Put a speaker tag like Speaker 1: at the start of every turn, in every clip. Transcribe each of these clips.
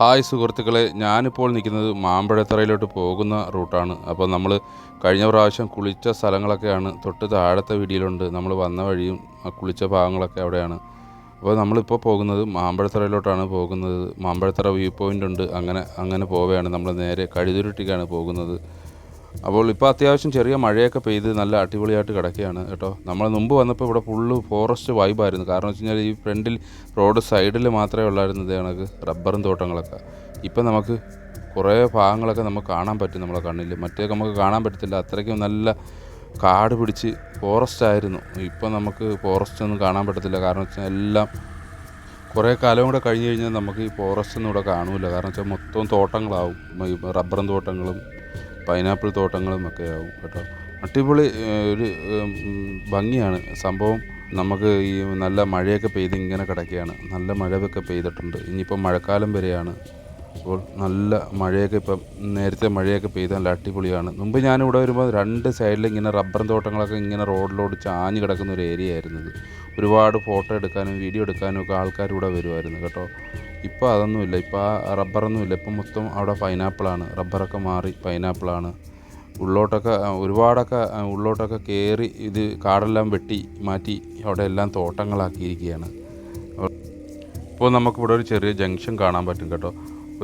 Speaker 1: Hi സുഹൃത്തുക്കളെ ഞാനിപ്പോൾ നിൽക്കുന്നത് മാമ്പഴത്തറയിലോട്ട് പോകുന്ന റൂട്ടാണ്. അപ്പോൾ നമ്മൾ കഴിഞ്ഞ പ്രാവശ്യം കുളിച്ച സ്ഥലങ്ങളൊക്കെയാണ് തൊട്ട് താഴത്തെ വീടിയിലുണ്ട്. നമ്മൾ വന്ന വഴിയും ആ കുളിച്ച ഭാഗങ്ങളൊക്കെ അവിടെയാണ്. അപ്പോൾ നമ്മളിപ്പോൾ പോകുന്നത് മാമ്പഴത്തറയിലോട്ടാണ് പോകുന്നത്. മാമ്പഴത്തറ വ്യൂ പോയിന്റ് ഉണ്ട്. അങ്ങനെ അങ്ങനെ പോവുകയാണ്. നമ്മൾ നേരെ കഴുതുരുട്ടിക്കാണ് പോകുന്നത്. അപ്പോൾ ഇപ്പോൾ അത്യാവശ്യം ചെറിയ മഴയൊക്കെ പെയ്ത് നല്ല അടിപൊളിയായിട്ട് കിടക്കുകയാണ് കേട്ടോ. നമ്മൾ മുമ്പ് വന്നപ്പോൾ ഇവിടെ ഫുള്ള് ഫോറസ്റ്റ് വൈബായിരുന്നു കാരണം വെച്ച് കഴിഞ്ഞാൽ ഈ ഫ്രണ്ടിൽ റോഡ് സൈഡിൽ മാത്രമേ ഉള്ളായിരുന്നു കണക്ക്. റബ്ബറും തോട്ടങ്ങളൊക്കെ. ഇപ്പം നമുക്ക് കുറേ ഭാഗങ്ങളൊക്കെ നമുക്ക് കാണാൻ പറ്റും നമ്മളെ കണ്ണിൽ മറ്റേ നമുക്ക് കാണാൻ പറ്റത്തില്ല. അത്രയ്ക്കും നല്ല കാട് പിടിച്ച് ഫോറസ്റ്റ് ആയിരുന്നു. ഇപ്പം നമുക്ക് ഫോറസ്റ്റ് ഒന്നും കാണാൻ പറ്റത്തില്ല. കാരണം വെച്ചാൽ എല്ലാം കുറേ കാലം കൂടെ കഴിഞ്ഞ് കഴിഞ്ഞാൽ നമുക്ക് ഈ ഫോറസ്റ്റ് ഒന്നും ഇവിടെ കാണൂല. കാരണം വെച്ചാൽ മൊത്തം തോട്ടങ്ങളാവും. റബ്ബറും തോട്ടങ്ങളും പൈനാപ്പിൾ തോട്ടങ്ങളും ഒക്കെ ആവും കേട്ടോ. അടിപൊളി ഒരു ഭംഗിയാണ്. സംഭവം നമുക്ക് ഈ നല്ല മഴയൊക്കെ പെയ്ത് ഇങ്ങനെ കിടക്കുകയാണ്. നല്ല മഴയൊക്കെ പെയ്തിട്ടുണ്ട്. ഇനിയിപ്പോൾ മഴക്കാലം വരെയാണ്. അപ്പോൾ നല്ല മഴയൊക്കെ ഇപ്പം നേരത്തെ മഴയൊക്കെ പെയ്ത് നല്ല അടിപൊളിയാണ്. മുമ്പ് ഞാനിവിടെ വരുമ്പോൾ രണ്ട് സൈഡിൽ ഇങ്ങനെ റബ്ബർ തോട്ടങ്ങളൊക്കെ ഇങ്ങനെ റോഡിലോട് ചാഞ്ഞ് കിടക്കുന്ന ഒരു ഏരിയ ആയിരുന്നു ഒരുപാട് ഫോട്ടോ എടുക്കാനും വീഡിയോ എടുക്കാനും ഒക്കെ ആൾക്കാർ ഇവിടെ വരുമായിരുന്നു കേട്ടോ. ഇപ്പോൾ അതൊന്നുമില്ല. ഇപ്പോൾ ആ റബ്ബറൊന്നുമില്ല. ഇപ്പം മൊത്തം അവിടെ പൈനാപ്പിളാണ്. റബ്ബറൊക്കെ മാറി പൈനാപ്പിളാണ്. ഉള്ളോട്ടൊക്കെ ഒരുപാടൊക്കെ ഉള്ളോട്ടൊക്കെ കയറി ഇത് കാടെല്ലാം വെട്ടി മാറ്റി അവിടെ എല്ലാം തോട്ടങ്ങളാക്കിയിരിക്കുകയാണ്. ഇപ്പോൾ നമുക്കിവിടെ ഒരു ചെറിയ ജംഗ്ഷൻ കാണാൻ പറ്റും കേട്ടോ.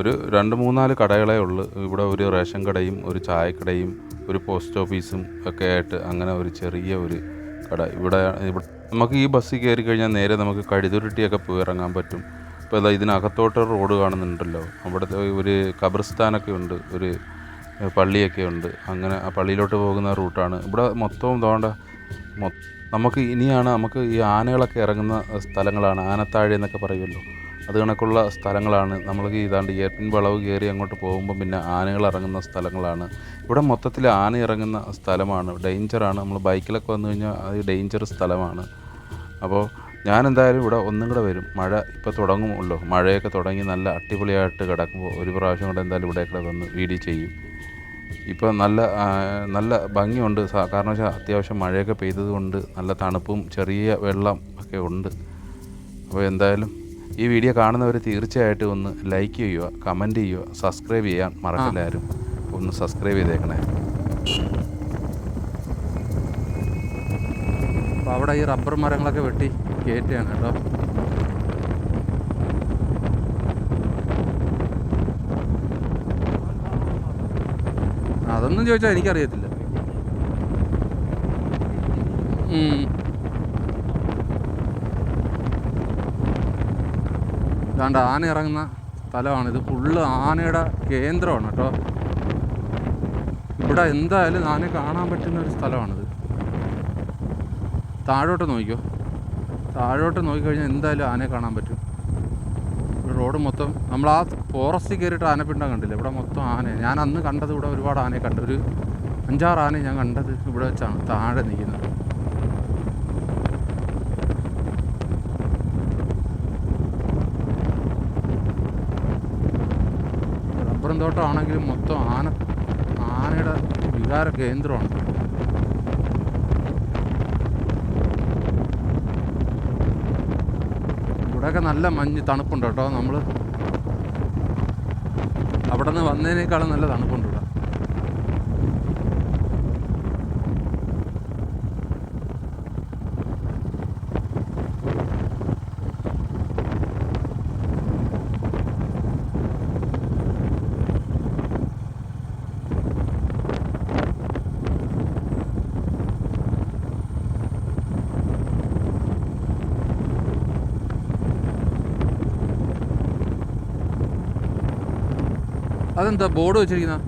Speaker 1: ഒരു രണ്ട് മൂന്നാൽ കടകളേ ഉള്ളൂ. ഇവിടെ ഒരു റേഷൻ കടയും ഒരു ചായക്കടയും ഒരു പോസ്റ്റ് ഓഫീസും ഒക്കെ ആയിട്ട് അങ്ങനെ ഒരു ചെറിയ ഒരു കട. ഇവിടെ ഇവിടെ നമുക്ക് ഈ ബസ്സിൽ കയറി കഴിഞ്ഞാൽ നേരെ നമുക്ക് കഴുതുരുട്ടിയൊക്കെ പോയി ഇറങ്ങാൻ പറ്റും. ഇപ്പോൾ ഇതാ ഇതിനകത്തോട്ട് റോഡ് കാണുന്നുണ്ടല്ലോ. അവിടെ ഒരു ഖബർസ്ഥാനൊക്കെ ഉണ്ട് ഒരു പള്ളിയൊക്കെ ഉണ്ട്. അങ്ങനെ ആ പള്ളിയിലോട്ട് പോകുന്ന റൂട്ടാണ്. ഇവിടെ മൊത്തവും തോണ്ട നമുക്ക് ഇനിയാണ് നമുക്ക് ഈ ആനകളൊക്കെ ഇറങ്ങുന്ന സ്ഥലങ്ങളാണ്. ആനത്താഴി എന്നൊക്കെ പറയുമല്ലോ. അത് കണക്കുള്ള സ്ഥലങ്ങളാണ്. നമ്മൾക്ക് ഇതാണ്ട് ഏർപ്പിൻ വളവ് കയറി അങ്ങോട്ട് പോകുമ്പോൾ പിന്നെ ആനകൾ ഇറങ്ങുന്ന സ്ഥലങ്ങളാണ്. ഇവിടെ മൊത്തത്തിൽ ആന ഇറങ്ങുന്ന സ്ഥലമാണ്. ഡേഞ്ചറാണ് നമ്മൾ ബൈക്കിലൊക്കെ വന്നു കഴിഞ്ഞാൽ അത് ഡേഞ്ചർ സ്ഥലമാണ്. അപ്പോൾ ഞാൻ എന്തായാലും ഇവിടെ ഒന്നും കൂടെ വരും. മഴ ഇപ്പോൾ തുടങ്ങുമല്ലോ. മഴയൊക്കെ തുടങ്ങി നല്ല അടിപൊളിയായിട്ട് കിടക്കുമ്പോൾ ഒരു പ്രാവശ്യം കൂടെ എന്തായാലും ഇവിടെ കൂടെ വന്ന് വീഡിയോ ചെയ്യും. ഇപ്പോൾ നല്ല നല്ല ഭംഗിയുണ്ട്. കാരണം വെച്ചാൽ അത്യാവശ്യം മഴയൊക്കെ പെയ്തതുകൊണ്ട് നല്ല തണുപ്പും ചെറിയ വെള്ളം ഒക്കെ ഉണ്ട്. അപ്പോൾ എന്തായാലും ഈ വീഡിയോ കാണുന്നവർ തീർച്ചയായിട്ടും ഒന്ന് ലൈക്ക് ചെയ്യുക കമന്റ് ചെയ്യുക സബ്സ്ക്രൈബ് ചെയ്യാൻ മറക്കില്ലാരും ഒന്ന് സബ്സ്ക്രൈബ് ചെയ്തേക്കണേ.
Speaker 2: അപ്പോൾ അവിടെ ഈ റബ്ബർ മരങ്ങളൊക്കെ വെട്ടി കയറ്റുകയാണ് കേട്ടോ. അതൊന്നും ചോദിച്ചാൽ എനിക്കറിയത്തില്ല. ഇതാണ്ട് ആന ഇറങ്ങുന്ന സ്ഥലമാണ്. ഇത് ഫുള്ള് ആനയുടെ കേന്ദ്രമാണ് കേട്ടോ. ഇവിടെ എന്തായാലും ആന കാണാൻ പറ്റുന്ന ഒരു സ്ഥലമാണിത്. താഴോട്ട് നോക്കിക്കോ. താഴോട്ട് നോക്കിക്കഴിഞ്ഞാൽ എന്തായാലും ആനയെ കാണാൻ പറ്റും. റോഡ് മൊത്തം നമ്മൾ ആ ഫോറസ്റ്റിൽ കയറിയിട്ട് ആനപ്പിണ്ടം കണ്ടില്ല? ഇവിടെ മൊത്തം ആന ഞാൻ അന്ന് കണ്ടത് ഇവിടെ ഒരുപാട് ആനയെ കണ്ടു. ഒരു അഞ്ചാറ് ആന ഞാൻ കണ്ടത് ഇവിടെ വെച്ചാണ് താഴെ നിൽക്കുന്നത്. റബ്ബറും തോട്ടമാണെങ്കിലും മൊത്തം ആന ആനയുടെ വികാര കേന്ദ്രമാണ് ഇവിടെയൊക്കെ നല്ല മഞ്ഞ് തണുപ്പുണ്ട് കേട്ടോ. നമ്മൾ അവിടെ നിന്ന് വന്നതിനേക്കാളും നല്ല തണുപ്പുണ്ട് ഇവിടെ അതെന്താ ബോർഡ് വെച്ചിരിക്കുന്ന?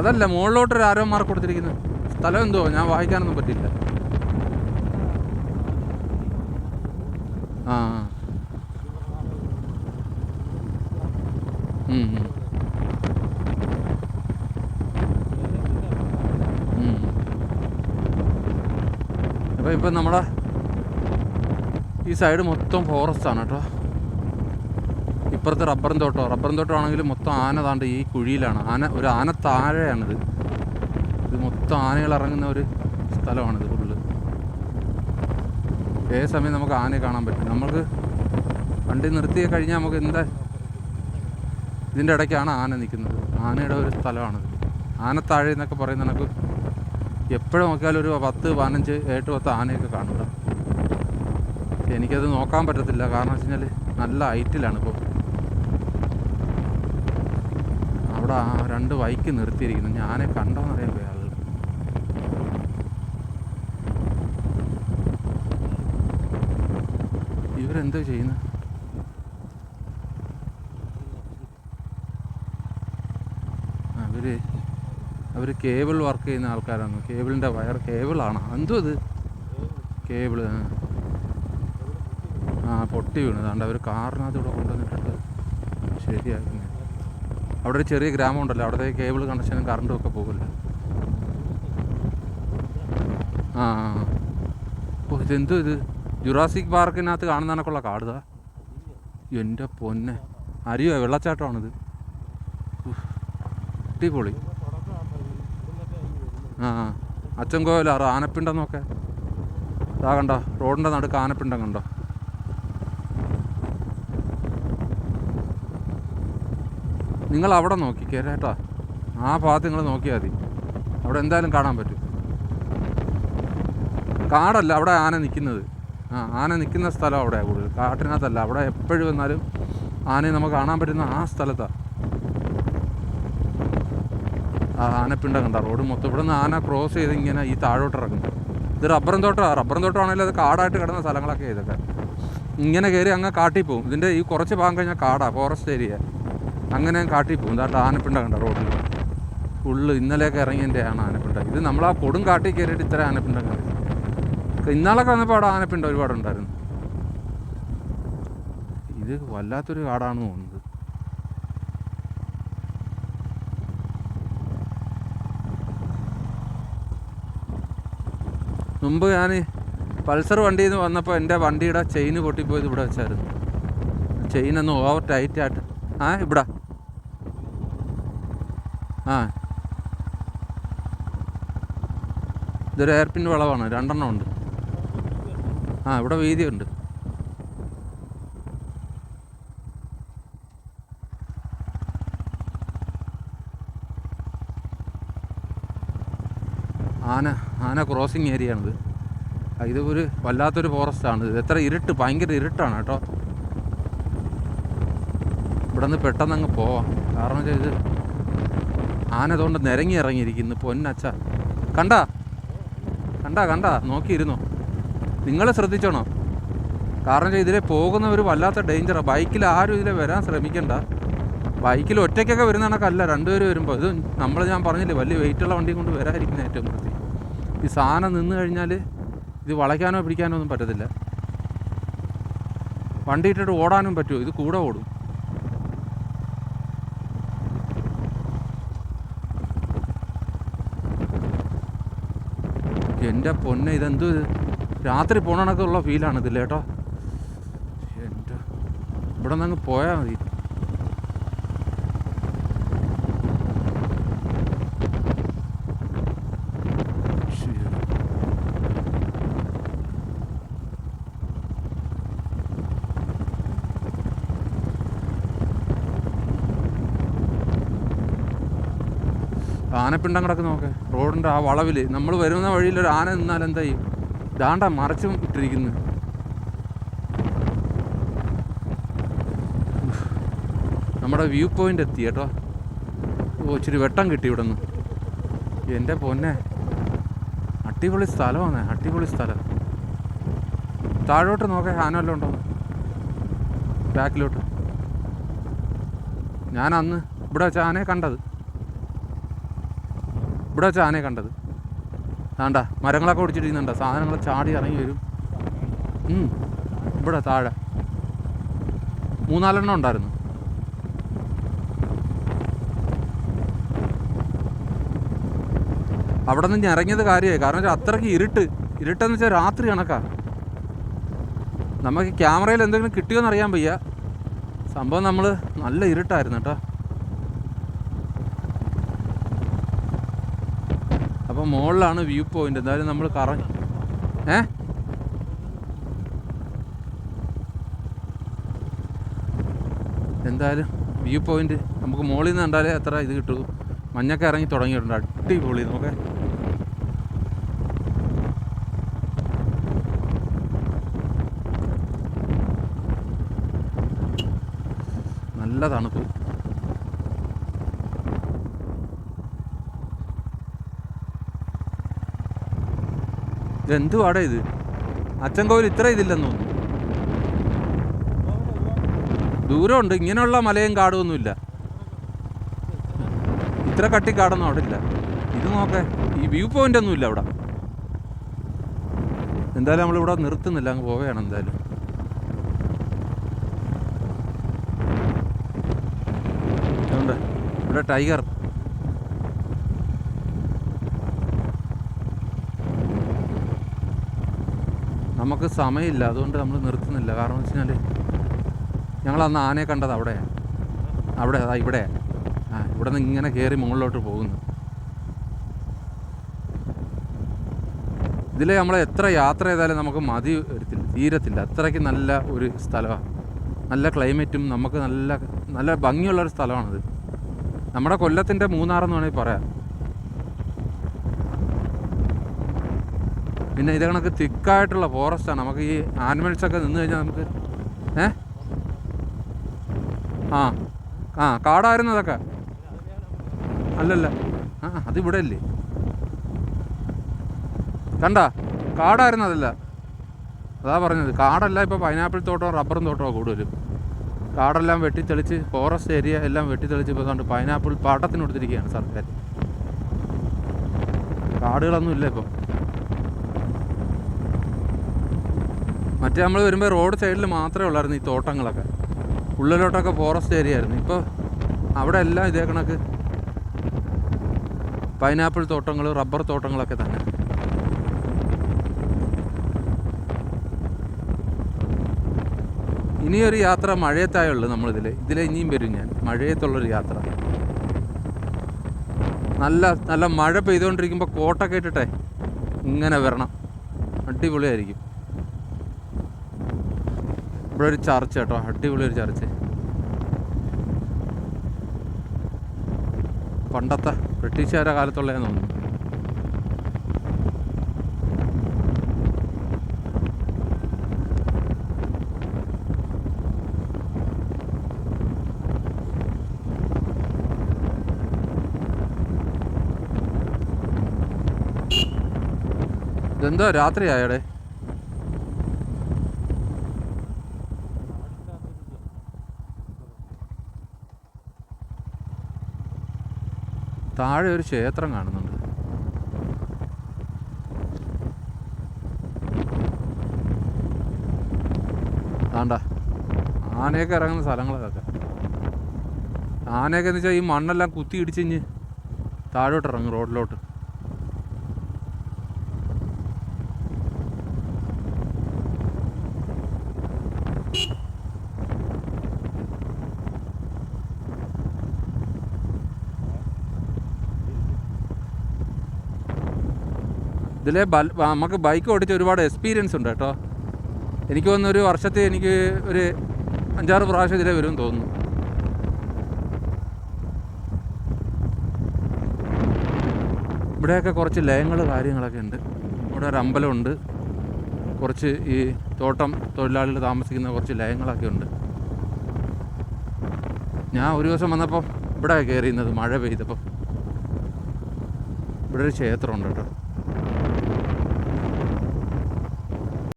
Speaker 2: അതല്ല മുകളിലോട്ടൊരു ആരോ മാർക്ക് കൊടുത്തിരിക്കുന്നത് സ്ഥലം എന്തോ? ഞാൻ വായിക്കാനൊന്നും പറ്റില്ല ആ അപ്പൊ ഇപ്പൊ നമ്മുടെ ഈ സൈഡ് മൊത്തം ഫോറസ്റ്റ് ആണ് കേട്ടോ. ഇപ്പുറത്ത് റബ്ബറും തോട്ടം. റബ്ബറും തോട്ടം ആണെങ്കിൽ മൊത്തം ആന താണ്ട് ഈ കുഴിയിലാണ്. ആന ഒരു ആന താഴെയാണിത്. ഇത് മൊത്തം ആനകൾ ഇറങ്ങുന്ന ഒരു സ്ഥലമാണിത് ഫുള്ള്. ഏത് സമയം നമുക്ക് ആനയെ കാണാൻ പറ്റും. നമുക്ക് വണ്ടി നിർത്തി കഴിഞ്ഞാൽ നമുക്ക് എന്താ? ഇതിന്റെ ഇടയ്ക്കാണ് ആന നിൽക്കുന്നത്. ആനയുടെ ഒരു സ്ഥലമാണിത്. ആനത്താഴെ എന്നൊക്കെ പറയുന്ന കണക്ക് എപ്പോഴും നോക്കിയാലും ഒരു പത്ത് പതിനഞ്ച് എട്ട് പത്ത് ആനയൊക്കെ കാണുക എനിക്കത് നോക്കാൻ പറ്റത്തില്ല. കാരണം വെച്ച് കഴിഞ്ഞാൽ നല്ല ഹൈറ്റിലാണ് ഇപ്പോൾ അവിടെ ആ രണ്ട് വൈക്ക് നിർത്തിയിരിക്കുന്നു. ഞാനെ കണ്ടോന്ന് അറിയാൻ പോയി ആളുകൾ ഇവരെന്തോ ചെയ്യുന്നത് അവർ അവർ കേബിൾ വർക്ക് ചെയ്യുന്ന ആൾക്കാരാണ്. കേബിളിന്റെ വയർ കേബിളാണ്. എന്തോ ഇത്? കേബിൾ ആ. പൊട്ടി വീണു. അതുകൊണ്ട് അവർ കാറിനകത്തൂടെ കൊണ്ടുവന്നിട്ടുണ്ട് ശരിയാക്കുന്നു അവിടെ ഒരു ചെറിയ ഗ്രാമം ഉണ്ടല്ലോ അവിടുത്തെ കേബിൾ കണക്ഷനും കറണ്ടും ഒക്കെ പോകില്ല ആ. ഓ ഇതെന്തോ ഇത്? ജുറാസിക് പാർക്കിനകത്ത് കാണുന്നതിനൊക്കെയുള്ള കാടുതാ എന്റെ പൊന്നെ. അരിയോ വെള്ളച്ചാട്ടമാണിത്. അടിപൊളി. ആ അച്ചൻകോവിലാറോ അച്ചൻ കോവിലാറ് ആനപ്പിണ്ടം ഇതാ കണ്ടോ റോഡിന്റെ നടുക്ക് ആനപ്പിണ്ടം കണ്ടോ? നിങ്ങൾ അവിടെ നോക്കി കേട്ടോ. ആ ഭാഗത്ത് നിങ്ങൾ നോക്കിയാൽ മതി. അവിടെ എന്തായാലും കാണാൻ പറ്റും. കാടല്ല അവിടെ ആന നിൽക്കുന്നത് ആ ആന നിൽക്കുന്ന സ്ഥലം അവിടെ കൂടുതൽ. കാട്ടിനകത്തല്ല അവിടെ എപ്പോഴും വന്നാലും ആനയെ നമുക്ക് കാണാൻ പറ്റുന്ന ആ സ്ഥലത്താണ് ആ ആനപ്പിണ്ടം കണ്ട റോഡ് മൊത്തം. ഇവിടെ നിന്ന് ആന ക്രോസ് ചെയ്ത് ഇങ്ങനെ ഈ താഴോട്ട് ഇറങ്ങും ഇത് റബ്ബറും തോട്ടമാണ് റബ്ബറും തോട്ടമാണെങ്കിൽ അത് കാടായിട്ട് കിടന്ന സ്ഥലങ്ങളൊക്കെ ഇതൊക്കെ. ഇങ്ങനെ കയറി അങ്ങ് കാട്ടിൽ പോകും ഇതിന്റെ ഈ കുറച്ച് ഭാഗം കഴിഞ്ഞാൽ കാടാണ് ഫോറസ്റ്റ് ഏരിയ അങ്ങനെ കാട്ടിൽ പോകും. ഇതാട്ട് ആനപ്പിണ്ട കണ്ട റോഡിൽ. ഉള്ളു ഇന്നലെയൊക്കെ ഇറങ്ങിയതിന്റെയാണ് ആനപ്പിണ്ട. ഇത് നമ്മൾ ആ കൊടും കാട്ടിൽ കയറിയിട്ട് ഇത്ര ആനപ്പിണ്ട കണ്ടു ഇന്നാളൊക്കെ വന്നപ്പോൾ അവിടെ ആനപ്പിണ്ടം ഒരുപാടുണ്ടായിരുന്നു ഇത് വല്ലാത്തൊരു കാടാണെന്ന് തോന്നുന്നത്. മുമ്പ് ഞാൻ പൾസർ വണ്ടിയിൽ നിന്ന് വന്നപ്പോൾ എന്റെ വണ്ടിയുടെ ചെയിന് പൊട്ടിപ്പോയത് ഇവിടെ വെച്ചായിരുന്നു. ചെയിൻ ഒന്ന് ഓവർ ടൈറ്റ് ആയിട്ട് ആ ഇവിടെ. ആ. ഇതൊരു എയർപിൻ വളവാണ്. രണ്ടെണ്ണം ഉണ്ട്. ആ ഇവിടെ വീതിയുണ്ട് ആന ആന ക്രോസിങ് ഏരിയ ആണിത്. ഇത് ഒരു വല്ലാത്തൊരു ഫോറസ്റ്റാണ് ഇത് എത്ര ഇരുട്ട് ഭയങ്കര ഇരുട്ടാണ് കേട്ടോ. ഇവിടെ നിന്ന് പെട്ടെന്ന് അങ്ങ് പോവാം. കാരണം വെച്ചാൽ ഇത് ആന അതുകൊണ്ട് നിരങ്ങി ഇറങ്ങിയിരിക്കുന്നു പൊന്നച്ച കണ്ട? കണ്ട കണ്ട? നോക്കിയിരുന്നോ? നിങ്ങൾ ശ്രദ്ധിച്ചോണോ? കാരണം വെച്ചാൽ ഇതിലെ പോകുന്നവർ വല്ലാത്ത ഡേഞ്ചറാണ് ബൈക്കിൽ ആരും ഇതിലെ വരാൻ ശ്രമിക്കണ്ട. ബൈക്കിൽ ഒറ്റയ്ക്കൊക്കെ വരുന്ന കണക്കല്ല രണ്ടുപേരും വരുമ്പോൾ ഇത് നമ്മൾ ഞാൻ പറഞ്ഞില്ലേ വലിയ വെയിറ്റുള്ള വണ്ടിയും കൊണ്ട് വരാതിരിക്കുന്ന ഏറ്റവും വൃത്തി ഈ സാധനം നിന്ന് കഴിഞ്ഞാൽ ഇത് വളയ്ക്കാനോ പിടിക്കാനോ ഒന്നും പറ്റത്തില്ല. വണ്ടി ഇട്ടിട്ട് ഓടാനും പറ്റുമോ ഇത് കൂടെ ഓടും. എന്റെ പൊന്നെ ഇതെന്ത് രാത്രി പോണ ഉള്ള ഫീലാണ് ഇതില്ലേട്ടോ എന്റെ ഇവിടെ നിന്ന് അങ്ങ് പോയാൽ മതി. ആനപ്പിണ്ടം കിടക്ക് നോക്കെ. റോഡിന്റെ ആ വളവിൽ നമ്മൾ വരുന്ന വഴിയിൽ ഒരു ആന നിന്നാൽ എന്താ ചെയ്യും? ദാണ്ട മറച്ചും ഇട്ടിരിക്കുന്നു. നമ്മുടെ വ്യൂ പോയിന്റ് എത്തി കേട്ടോ. ഓ ഇച്ചിരി വെട്ടം കിട്ടി ഇവിടെ നിന്ന് എന്റെ പൊന്നെ. അടിപൊളി സ്ഥലമാണ്. അടിപൊളി സ്ഥലം. താഴോട്ട് നോക്കേ ആന വല്ലതും ഉണ്ടോ ബാക്കിലോട്ട് ഞാൻ അന്ന് ഇവിടെ വെച്ച ആനയെ കണ്ടത്. ഇവിടെ വെച്ച ആനയെ കണ്ടത്. വേണ്ട മരങ്ങളൊക്കെ ഒടിച്ചിട്ടിരിക്കുന്നുണ്ട് സാധനങ്ങൾ ചാടി ഇറങ്ങി വരും. ഇവിടെ താഴെ. മൂന്നാലെണ്ണം ഉണ്ടായിരുന്നു. അവിടെ നിന്ന് ഇറങ്ങിയത് കാര്യമായി. കാരണം അത്രയ്ക്ക് ഇരുട്ട്. ഇരുട്ടെന്ന് വെച്ചാൽ രാത്രി കണക്കാ. നമുക്ക് ക്യാമറയിൽ എന്തെങ്കിലും കിട്ടിയോ അറിയാൻ വയ്യ. സംഭവം നമ്മൾ നല്ല ഇരുട്ടായിരുന്നു കേട്ടോ. അപ്പോൾ മുകളിലാണ് വ്യൂ പോയിന്റ്. എന്തായാലും നമ്മൾ കറങ്ങി. ഏ? എന്തായാലും വ്യൂ പോയിന്റ്. നമുക്ക് മുകളിൽ നിന്ന് കണ്ടാലേ എത്ര ഇത് കിട്ടൂ. മഞ്ഞൊക്കെ ഇറങ്ങി തുടങ്ങിയിട്ടുണ്ട്. അടിപൊളി നമുക്ക് നല്ല തണുപ്പ്. ഇതെന്തുവാടാ ഇത്? അച്ഛൻ കോവിൽ ഇത്ര ഇതില്ലെന്ന് തോന്നുന്നു. ദൂരമുണ്ട്. ഇങ്ങനെയുള്ള മലയും കാടുമൊന്നുമില്ല. ഇത്ര കട്ടി കാടൊന്നും അവിടെ ഇല്ല ഇത് നോക്കേ. ഈ വ്യൂ പോയിന്റ് ഒന്നും ഇല്ല അവിടെ. എന്തായാലും നമ്മളിവിടെ നിർത്തുന്നില്ല. അങ്ങ് പോവുകയാണ് എന്തായാലും. ഇവിടെ ടൈഗർ. നമുക്ക് സമയമില്ല അതുകൊണ്ട് നമ്മൾ നിർത്തുന്നില്ല. കാരണം എന്ന് വെച്ചാൽ ഞങ്ങൾ അന്ന് ആനയെ കണ്ടത് അവിടെ. അവിടെ അതാ ഇവിടെ. ആ ഇവിടെ നിന്ന് ഇങ്ങനെ കയറി മുകളിലോട്ട് പോകുന്നു. ഇതിൽ നമ്മൾ എത്ര യാത്ര ചെയ്താലും നമുക്ക് മതി വരത്തില്ല തീരത്തില്ല. അത്രയ്ക്ക് നല്ല ഒരു സ്ഥലമാണ് നല്ല ക്ലൈമറ്റും നമുക്ക് നല്ല നല്ല ഭംഗിയുള്ള ഒരു സ്ഥലമാണിത്. നമ്മുടെ കൊല്ലത്തിന്റെ മൂന്നാറെന്ന് വേണമെങ്കിൽ പറയാം. പിന്നെ ഇത് കണക്ക് തിക്കായിട്ടുള്ള ഫോറസ്റ്റാണ് നമുക്ക് ഈ ആനിമൽസ് ഒക്കെ നിന്ന് കഴിഞ്ഞാൽ നമുക്ക് ഏ? ആ. ആ കാടായിരുന്നു അതൊക്കെ. അല്ലല്ല. ആ അതിവിടെ അല്ലേ? കണ്ട? കാടായിരുന്നു അതല്ല. അതാ പറഞ്ഞത്. കാടല്ല ഇപ്പോൾ പൈനാപ്പിൾ തോട്ടവും റബ്ബറും തോട്ടവും കൂടുതലും. കാടെല്ലാം വെട്ടിത്തെളിച്ച് ഫോറസ്റ്റ് ഏരിയ എല്ലാം വെട്ടിത്തെളിച്ച് ഇപ്പോൾ കണ്ട് പൈനാപ്പിൾ പാട്ടത്തിന് കൊടുത്തിരിക്കുകയാണ് സർക്കാർ കാടുകളൊന്നും ഇല്ല ഇപ്പോൾ മറ്റേ നമ്മൾ വരുമ്പോൾ റോഡ് സൈഡിൽ മാത്രമേ ഉള്ളായിരുന്നു ഈ തോട്ടങ്ങളൊക്കെ. ഉള്ളിലോട്ടൊക്കെ ഫോറസ്റ്റ് ഏരിയ ആയിരുന്നു. ഇപ്പോൾ അവിടെ എല്ലാം ഇതേ കണക്ക്. പൈനാപ്പിൾ തോട്ടങ്ങൾ റബ്ബർ തോട്ടങ്ങളൊക്കെ തന്നെ. ഇനിയൊരു യാത്ര മഴയത്തായുള്ളൂ നമ്മളിതിൽ ഇതിൽ ഇനിയും വരും ഞാൻ. മഴയത്തുള്ളൊരു യാത്ര. നല്ല നല്ല മഴ പെയ്തുകൊണ്ടിരിക്കുമ്പോൾ കോട്ടൊക്കെ ഇട്ടിട്ടെ ഇങ്ങനെ വരണം. അടിപൊളിയായിരിക്കും. ഇവിടെ ഒരു ചർച്ച് കേട്ടോ അടിപൊളി ഒരു ചർച്ച്. പണ്ടത്തെ ബ്രിട്ടീഷുകാരുടെ കാലത്തുള്ളതെന്ന് തോന്നുന്നു. ഇതെന്തോ രാത്രിയായടെ താഴെ ഒരു ക്ഷേത്രം കാണുന്നുണ്ട്. ആണ്ട ആനയൊക്കെ ഇറങ്ങുന്ന സ്ഥലങ്ങളൊക്കെ ആനയൊക്കെ എന്ന് വെച്ചാൽ ഈ മണ്ണെല്ലാം കുത്തി ഇടിച്ചിഞ്ഞ് താഴോട്ട് ഇറങ്ങും റോഡിലോട്ട്. ഇതിലെ ബൽ നമുക്ക് ബൈക്ക് ഓടിച്ച് ഒരുപാട് എക്സ്പീരിയൻസ് ഉണ്ട് കേട്ടോ. എനിക്ക് തോന്നുന്നു ഒരു വർഷത്തെ എനിക്ക് ഒരു അഞ്ചാറ് പ്രാവശ്യം ഇതിലേ വരും തോന്നുന്നു. ഇവിടെയൊക്കെ കുറച്ച് ലയങ്ങൾ കാര്യങ്ങളൊക്കെ ഉണ്ട്. ഇവിടെ ഒരു അമ്പലമുണ്ട് കുറച്ച് ഈ തോട്ടം തൊഴിലാളികൾ താമസിക്കുന്ന കുറച്ച് ലയങ്ങളൊക്കെ ഉണ്ട്. ഞാൻ ഒരു ദിവസം വന്നപ്പോൾ ഇവിടെ കയറിയുന്നത് മഴ പെയ്തപ്പോൾ ഇവിടെ ഒരു ക്ഷേത്രമുണ്ട് കേട്ടോ.